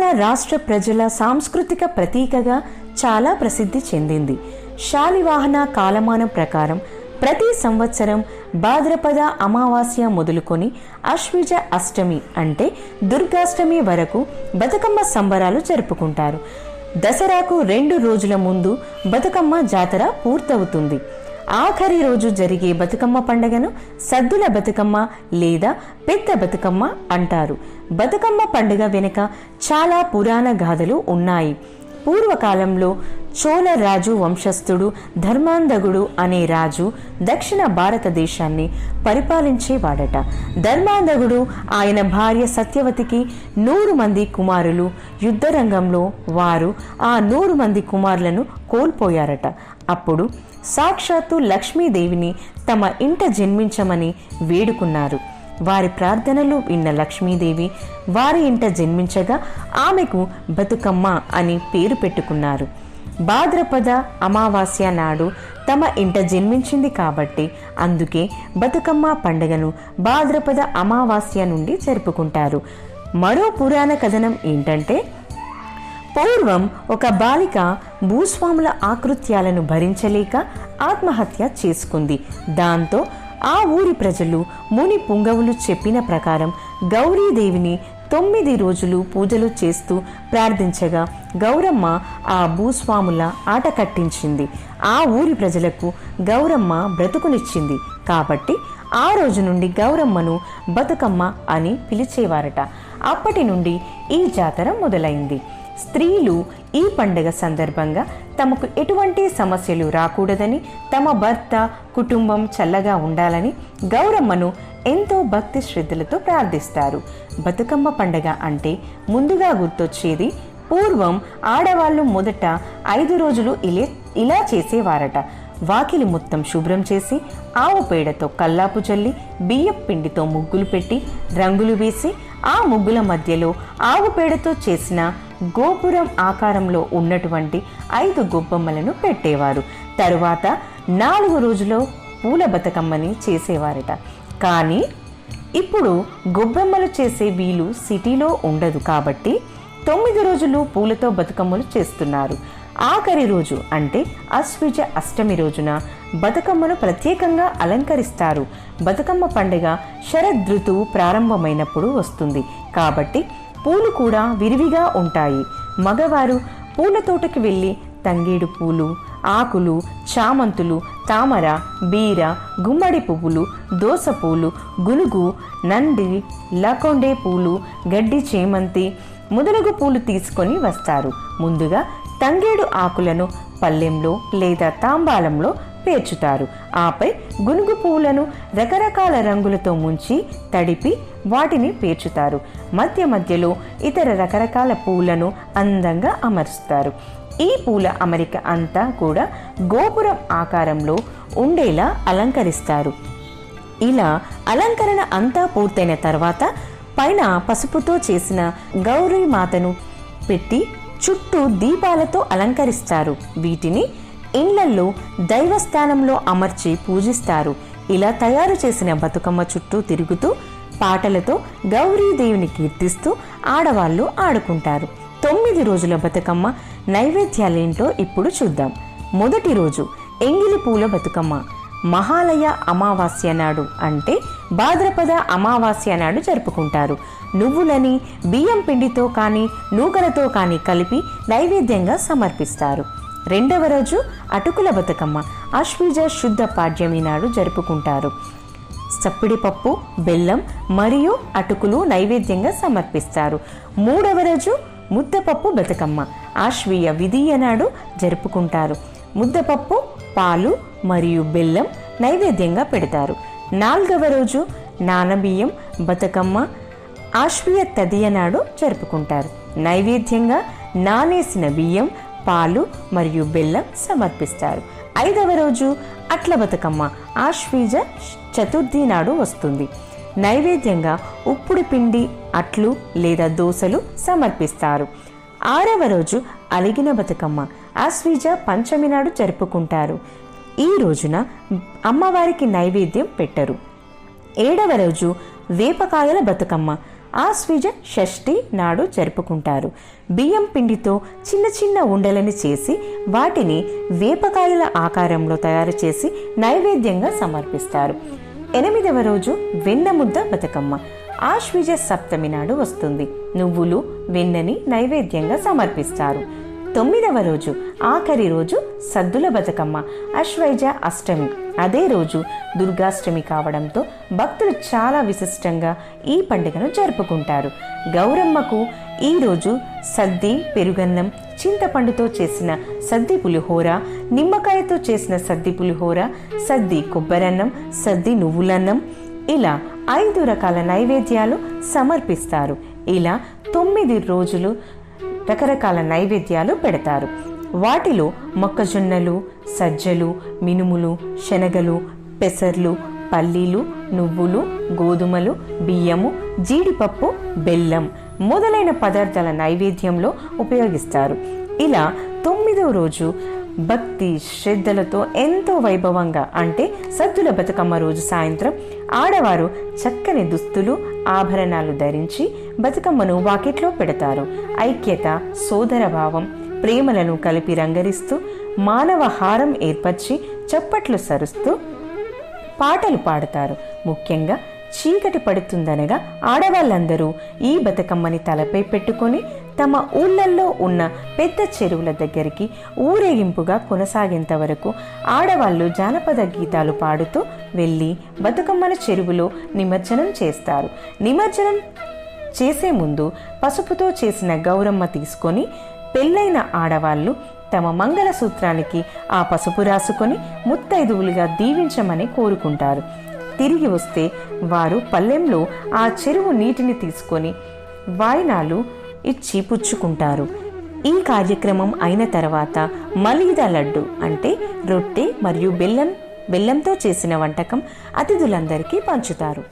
రాష్ట్ర ప్రజల సాంస్కృతిక ప్రతీకగా చాలా ప్రసిద్ధి చెందింది. శాలివాహన కాలమానం ప్రకారం ప్రతి సంవత్సరం భాద్రపద అమావాస్య మొదలుకొని అశ్విజ అష్టమి అంటే దుర్గాష్టమి వరకు బతుకమ్మ సంబరాలు జరుపుకుంటారు. దసరాకు రెండు రోజుల ముందు బతుకమ్మ జాతర పూర్తవుతుంది. ఆఖరి రోజు జరిగే బతుకమ్మ పండుగను సద్దుల బతుకమ్మ లేదా పెద్ద బతుకమ్మ అంటారు. బతుకమ్మ పండుగ వెనుక చాలా పురాణ గాథలు ఉన్నాయి. పూర్వకాలంలో చోళ రాజు వంశస్థుడు ధర్మాంధగుడు అనే రాజు దక్షిణ భారతదేశాన్ని పరిపాలించేవాడట. ధర్మాంధగుడు ఆయన భార్య సత్యవతికి నూరు మంది కుమారులు యుద్ధరంగంలో వారు ఆ నూరు మంది కుమారులను కోల్పోయారట. అప్పుడు సాక్షాత్తు లక్ష్మీదేవిని తమ ఇంట జన్మించమని వేడుకున్నారు. వారి ప్రార్థనలు విన్న లక్ష్మీదేవి వారి ఇంట జన్మించగా ఆమెకు బతుకమ్మ అని పేరు పెట్టుకున్నారు. భాద్రపద అమావాస్య నాడు తమ ఇంట జన్మించింది కాబట్టి అందుకే బతుకమ్మ పండుగను భాద్రపద అమావాస్య నుండి జరుపుకుంటారు. మరో పురాణ కథనం ఏంటంటే పూర్వం ఒక బాలిక భూస్వాముల ఆకృత్యాలను భరించలేక ఆత్మహత్య చేసుకుంది. దాంతో ఆ ఊరి ప్రజలు ముని పుంగవులు చెప్పిన ప్రకారం గౌరీదేవిని తొమ్మిది రోజులు పూజలు చేస్తూ ప్రార్థించగా గౌరమ్మ ఆ భూస్వాముల ఆట కట్టించింది. ఆ ఊరి ప్రజలకు గౌరమ్మ బ్రతుకునిచ్చింది. కాబట్టి ఆ రోజు నుండి గౌరమ్మను బతుకమ్మ అని పిలిచేవారట. అప్పటి నుండి ఈ జాతర మొదలైంది. స్త్రీలు ఈ పండుగ సందర్భంగా తమకు ఎటువంటి సమస్యలు రాకూడదని తమ భర్త కుటుంబం చల్లగా ఉండాలని గౌరమ్మను ఎంతో భక్తి శ్రద్ధలతో ప్రార్థిస్తారు. బతుకమ్మ పండగ అంటే ముందుగా గుర్తొచ్చేది పూర్వం ఆడవాళ్ళు మొదట ఐదు రోజులు ఇలే ఇలా చేసేవారట. వాకిలి మొత్తం శుభ్రం చేసి ఆవు పేడతో కల్లాపు చల్లి బియ్యం పిండితో ముగ్గులు పెట్టి రంగులు వేసి ఆ ముగ్గుల మధ్యలో ఆవు పేడతో చేసిన గోపురం ఆకారంలో ఉన్నటువంటి ఐదు గొబ్బమ్మలను పెట్టేవారు. తరువాత నాలుగు రోజులో పూల బతుకమ్మని చేసేవారట. కానీ ఇప్పుడు గొబ్బెమ్మలు చేసే వీలు సిటీలో ఉండదు కాబట్టి తొమ్మిది రోజులు పూలతో బతుకమ్మలు చేస్తున్నారు. ఆఖరి రోజు అంటే అశ్విజ అష్టమి రోజున బతుకమ్మను ప్రత్యేకంగా అలంకరిస్తారు. బతుకమ్మ పండుగ శరదృతువు ప్రారంభమైనప్పుడు వస్తుంది. కాబట్టి పూలు కూడా విరివిగా ఉంటాయి. మగవారు పూల తోటకి వెళ్ళి తంగేడు పూలు ఆకులు చామంతులు తామర బీర గుమ్మడి పువ్వులు దోస పూలు గునుగు నంది లకొండే పూలు గడ్డి చేమంతి మొదలగు పూలు తీసుకొని వస్తారు. ముందుగా తంగేడు ఆకులను పల్లెంలో లేదా తాంబాలంలో పేర్చుతారు. ఆపై గునుగు పువ్వులను రకరకాల రంగులతో ముంచి తడిపి వాటిని పేర్చుతారు. మధ్య మధ్యలో ఇతర రకరకాల పూలను అందంగా అమరుస్తారు. ఈ పూల అమరిక అంతా కూడా గోపురం ఆకారంలో ఉండేలా అలంకరిస్తారు. ఇలా అలంకరణ అంతా పూర్తయిన తర్వాత పైన పసుపుతో చేసిన గౌరీ మాతను పెట్టి చుట్టూ దీపాలతో అలంకరిస్తారు. వీటిని ఇండ్లల్లో దైవస్థానంలో అమర్చి పూజిస్తారు. ఇలా తయారు చేసిన బతుకమ్మ చుట్టూ తిరుగుతూ పాటలతో గౌరీదేవిని కీర్తిస్తూ ఆడవాళ్ళు ఆడుకుంటారు. తొమ్మిది రోజుల బతుకమ్మ నైవేద్యాలేంటో ఇప్పుడు చూద్దాం. మొదటి రోజు ఎంగిలి పూల బతుకమ్మ. మహాలయ అమావాస్య నాడు అంటే భాద్రపద అమావాస్య నాడు జరుపుకుంటారు. నువ్వులని బియ్యం పిండితో కానీ నూకలతో కానీ కలిపి నైవేద్యంగా సమర్పిస్తారు. రెండవ రోజు అటుకుల బతుకమ్మ. ఆశ్వీజ శుద్ధ పాడ్యమి నాడు జరుపుకుంటారు. సప్పిడిపప్పు బెల్లం మరియు అటుకులు నైవేద్యంగా సమర్పిస్తారు. మూడవ రోజు ముద్దపప్పు బతుకమ్మ. ఆశ్వీయ విధియ నాడు జరుపుకుంటారు. ముద్దపప్పు పాలు మరియు బెల్లం నైవేద్యంగా పెడతారు. నాలుగవ రోజు నానబియ్యం బతుకమ్మ ఆశ్వీయ తదియ నాడు జరుపుకుంటారు. నైవేద్యంగా నానేసిన బియ్యం పాలు మరియు బెల్లం సమర్పిస్తారు. ఐదవ రోజు అట్ల బతుకమ్మ. ఆశ్వీజ చతుర్థి నాడు వస్తుంది. నైవేద్యంగా ఉప్పుడు పిండి అట్లు లేదా దోసలు సమర్పిస్తారు. ఆరవ రోజు అలిగిన బతుకమ్మ. ఆశ్వీజ పంచమి నాడు జరుపుకుంటారు. ఈ రోజున అమ్మవారికి నైవేద్యం పెట్టరు. ఏడవ రోజు వేపకాయల బతుకమ్మ. ఆశ్వీజ షష్ఠి నాడు జరుపుకుంటారు. బియ్యం పిండితో చిన్న చిన్న ఉండలని చేసి వాటిని వేపకాయల ఆకారంలో తయారు చేసి నైవేద్యంగా సమర్పిస్తారు. ఎనిమిదవ రోజు వెన్న ముద్ద బతుకమ్మ. ఆశ్వీజ సప్తమి నాడు వస్తుంది. నువ్వులు వెన్నని నైవేద్యంగా సమర్పిస్తారు. తొమ్మిదవ రోజు ఆఖరి రోజు సద్దుల బతుకమ్మ అశ్వైజ అష్టమి. అదే రోజు దుర్గాష్టమి కావడంతో భక్తులు చాలా విశిష్టంగా ఈ పండుగను జరుపుకుంటారు. గౌరమ్మకు ఈ రోజు సద్ది పెరుగన్నం చింతపండుతో చేసిన సద్ది పులిహోర నిమ్మకాయతో చేసిన సద్ది పులిహోర సద్ది కొబ్బరన్నం సద్ది నువ్వులన్నం ఇలా ఐదు రకాల నైవేద్యాలు సమర్పిస్తారు. ఇలా తొమ్మిది రోజులు రకరకాల నైవేద్యాలు పెడతారు. వాటిలో మొక్కజొన్నలు సజ్జలు మినుములు శనగలు పెసర్లు పల్లీలు నువ్వులు గోధుమలు బియ్యము జీడిపప్పు బెల్లం మొదలైన పదార్థాల నైవేద్యంలో ఉపయోగిస్తారు. ఇలా తొమ్మిదవ రోజు భక్తి శ్రద్ధలతో ఎంతో వైభవంగా అంటే సద్దుల బతుకమ్మ రోజు సాయంత్రం ఆడవారు చక్కని దుస్తులు ఆభరణాలు ధరించి బతుకమ్మను వాకిట్లో పెడతారు. ఐక్యత సోదరభావం ప్రేమలను కలిపి రంగరిస్తూ మానవ హారం ఏర్పరిచి చప్పట్లు సరుస్తూ పాటలు పాడతారు. ముఖ్యంగా చీకటి పడుతుందనగా ఆడవాళ్ళందరూ ఈ బతుకమ్మని తలపై పెట్టుకొని తమ ఊళ్ళల్లో ఉన్న పెద్ద చెరువుల దగ్గరికి ఊరేగింపుగా కొనసాగేంత వరకు ఆడవాళ్ళు జానపద గీతాలు పాడుతూ వెళ్ళి బతుకమ్మల చెరువులో నిమజ్జనం చేస్తారు. నిమజ్జనం చేసే ముందు పసుపుతో చేసిన గౌరమ్మ తీసుకొని పెళ్ళైన ఆడవాళ్ళు తమ మంగళసూత్రానికి ఆ పసుపు రాసుకొని ముత్తైదువులుగా దీవించమని కోరుకుంటారు. తిరిగి వస్తే వారు పల్లెంలో ఆ చెరువు నీటిని తీసుకొని వాయినాలు ఇచ్చి పుచ్చుకుంటారు. ఈ కార్యక్రమం అయిన తర్వాత మలీద లడ్డు అంటే రొట్టె మరియు బెల్లం బెల్లంతో చేసిన వంటకం అతిథులందరికీ పంచుతారు.